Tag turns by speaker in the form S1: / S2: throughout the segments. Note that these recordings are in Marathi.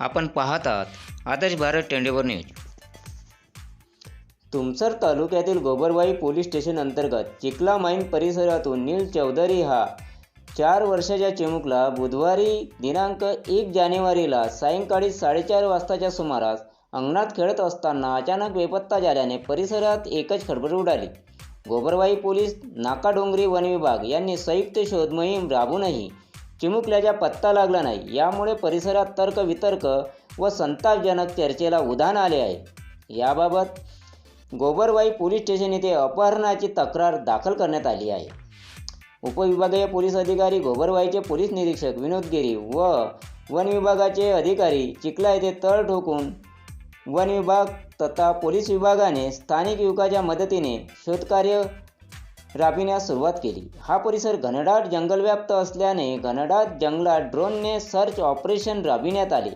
S1: आपण पाहत आहात आदर्श भारत टेंडेवर न्यूज.
S2: तुमसर तालुक्यातील गोबरवाई पोलीस स्टेशन अंतर्गत चिखला माईन परिसरातून नील चौधरी हा चार वर्षाच्या चिमुकला बुधवारी दिनांक एक जानेवारीला सायंकाळी साडेचार वाजताच्या सुमारास अंगणात खेळत असताना अचानक बेपत्ता झाल्याने परिसरात एकच खडबड उडाली. गोबरवाई पोलीस नाकाडोंगरी वन विभाग यांनी संयुक्त शोधमोहीम राबूनही चिमुकल्याचा पत्ता लागला नाही यामुळे परिसरात तर्कवितर्क व संतापजनक चर्चेला उधाण आले आहे. याबाबत गोबरवाई पोलीस स्टेशन येथे अपहरणाची तक्रार दाखल करण्यात आली आहे. उपविभागीय पोलीस अधिकारी गोबरवाईचे पोलीस निरीक्षक विनोद गिरी व वन विभागाचे अधिकारी चिखला येथे तळ ठोकून वन विभाग तथा पोलीस विभागाने स्थानिक युवकाच्या मदतीने शोधकार्य राबविण्यास सुरुवात केली. हा परिसर घनडाट जंगलव्याप्त असल्याने घनडाट जंगलात ड्रोनने सर्च ऑपरेशन राबविण्यात आले.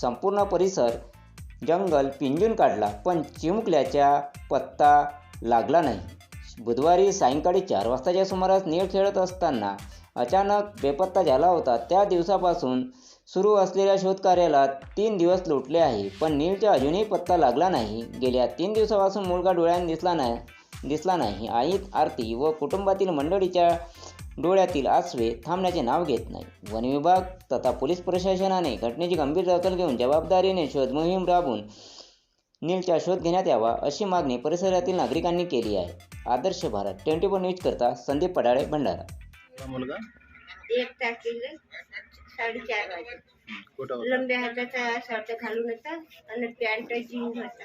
S2: संपूर्ण परिसर जंगल पिंजून काढला पण चिमुकल्याचा पत्ता लागला नाही. बुधवारी सायंकाळी चार वाजताच्या सुमारास नीळ खेळत असताना अचानक बेपत्ता झाला होता. त्या दिवसापासून सुरू असलेल्या शोधकार्याला तीन दिवस लोटले आहे पण नीळचा अजूनही पत्ता लागला नाही. गेल्या तीन दिवसापासून मुलगा डोळ्याने दिसला नाही. दिसला नाही. आई आरती व कुटुंबातील मंडळीच्या डोळ्यातील आसवे थांबण्याचे नाव घेत नाही. वन विभाग तथा पोलीस प्रशासनाने घटनेची गंभीर दखल घेऊन जबाबदारीने शोध मोहीम राबवून नीलचा शोध घेण्यात यावा अशी मागणी परिसरातील नागरिकांनी केली आहे. Adarsh Bharat twenty four news करता संदीप पडाळे भंडारा.
S3: मुलगा?
S4: एक तारखेला साडेचार वाजे लंब्या हाताचा शर्ट घालून होता आणि पॅन्ट जीन्स होता.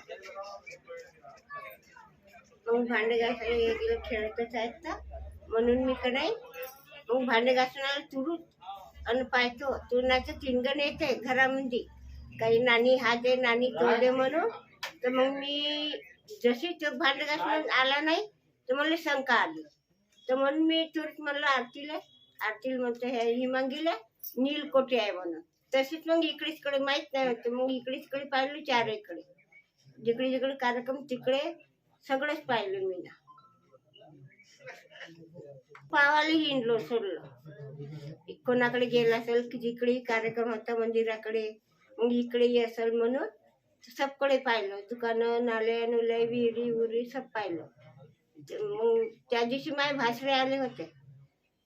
S4: मग भांडे घासायला गेलं खेळतच आहेत तर म्हणून मी का नाही मग भांडे घासणार तुरू आणि पाहतो तुरणाचं तिनगण येते घरामध्ये. काही नानी हा दे नानी तो दे म्हणून. तर मग मी जशी तो भांडे घासून आला नाही तर मला शंका आली. तर म्हणून मी तुरंत म्हणलं आरतीला आरतीला म्हणतो हे हिमांगीला नील कोटे आहे म्हणून. तशीच मग इकडे माहीत नाही होतं. मग इकडे पाहिलं चार इकडे जिकडे जिकडे कार्यक्रम तिकडे सगळंच पाहिलं मी ना. पावाला हिंडलो सोडलो. कोणाकडे गेला असेल की जिकडे कार्यक्रम होता मंदिराकडे मग इकडे असेल म्हणून सबकडे पाहिलं. दुकानं नाल्या नुल्या विहिरी उरी सब पाहिलं. मग त्या दिवशी माझे भासरे आले होते.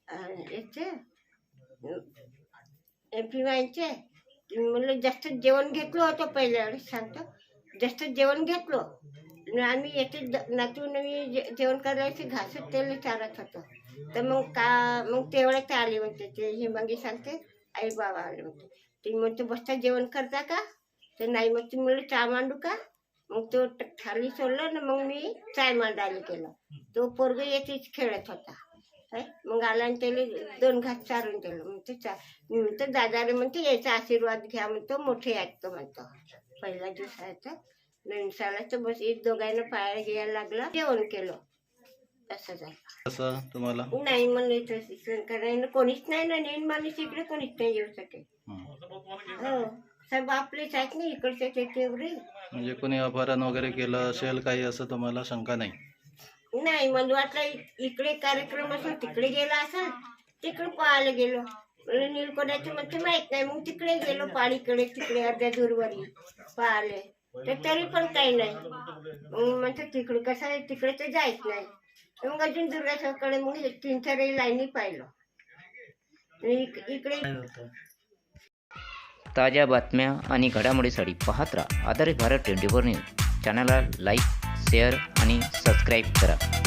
S4: याचे? एम पी वायचे म्हणलं जास्त जेवण घेतलं होतं पहिल्या वेळेस सांगतो. जास्त जेवण घेतलो. आम्ही याचे नातू नातून मी जे- जेवण करायचे घासत त्याला चारत होतो. तर मग का मग तेवढ्या ते आले म्हणते ते हे मागी सांगते आई बाबा आले म्हणते. ती म्हणते बसता जेवण करता का? तर नाही मग तुम्ही म्हणलं चहा मांडू का? मग तो ट- थाली सोडलं ना मग मी चाय मांडायला केलं तो पोरग येतेच खेळत होता. काय मग आला आणि त्याला दोन घास चारून दिलं. म्हणते चा मी म्हणतो दादाने म्हणते याचा आशीर्वाद घ्या म्हणतो मोठे ऐकतो म्हणतो. पहिल्या दिवसाचा. नवीन सालाचं बस एक दोघांना पाया घ्यायला लागला जेवण केलं. असं झालं.
S3: कसं तुम्हाला?
S4: नाही म्हणले कोणीच नाही ना नेन माणूस इकडे कोणीच नाही येऊ शकेल
S3: हं.
S4: सब आपलेच आहेत ना इकडचे ते तेवढे.
S3: म्हणजे कोणी अपहरण वगैरे केलं असेल काही असं तुम्हाला शंका नाही?
S4: नाही मला वाटलं इ- इकडे कार्यक्रम असेल तिकडे गेला असेल तिकडे पाहायला गेलो. निलकोड्याचं म्हणते माहीत नाही मग तिकडे गेलो पाडीकडे तिकडे अर्ध्या दूरवरी पाहिले तर तरी पण काही नाही. मग म्हणतो तिकडे कसं आहे? तिकडे तर जायच नाही. मग अजून दुर्गाच्याकडे मग हे तीन चार लाईनी पाहिलं. इक- इकडे
S1: ताज्या बातम्या आणि घडामोडीसाठी पाहत राहा आधारित भारत ट्वेंटी फोर न्यूज. चॅनलला लाईक शेअर आणि सबस्क्राईब करा.